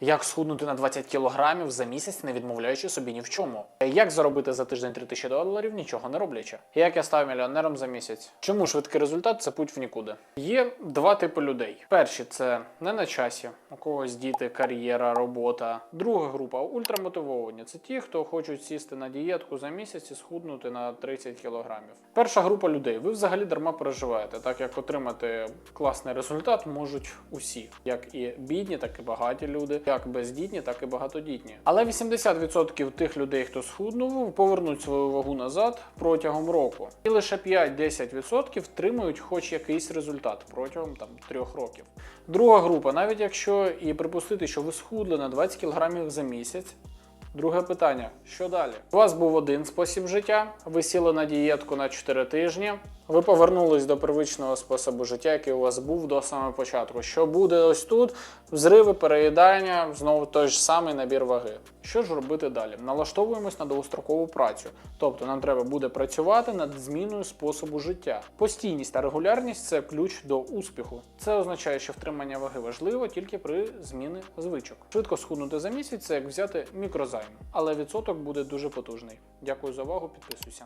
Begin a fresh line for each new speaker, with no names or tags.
Як схуднути на 20 кілограмів за місяць, не відмовляючи собі ні в чому? Як заробити за тиждень 3000 доларів, нічого не роблячи? Як я став мільйонером за місяць? Чому швидкий результат це путь в нікуди? Є два типи людей. Перші це не на часі, у когось діти, кар'єра, робота. Друга група ультрамотивовані. Це ті, хто хочуть сісти на дієтку за місяць і схуднути на 30 кілограмів. Перша група людей. Ви взагалі дарма переживаєте, так як отримати класний результат можуть усі, як і бідні, так і багаті люди, як бездітні, так і багатодітні. Але 80% тих людей, хто схуднув, повернуть свою вагу назад протягом року. І лише 5-10% втримують хоч якийсь результат протягом там трьох років. Друга група, навіть якщо і припустити, що ви схудли на 20 кг за місяць. Друге питання: що далі? У вас був один спосіб життя, ви сіли на дієтку на 4 тижні, ви повернулись до первичного способу життя, який у вас був до самого початку. Що буде ось тут? Взриви, переїдання, знову той ж самий набір ваги. Що ж робити далі? Налаштовуємось на довгострокову працю. Тобто нам треба буде працювати над зміною способу життя. Постійність та регулярність це ключ до успіху. Це означає, що втримання ваги важливо тільки при зміни звичок. Швидко схуднути за місяць це як взяти мікрозайм, але відсоток буде дуже потужний. Дякую за увагу, підписуйся.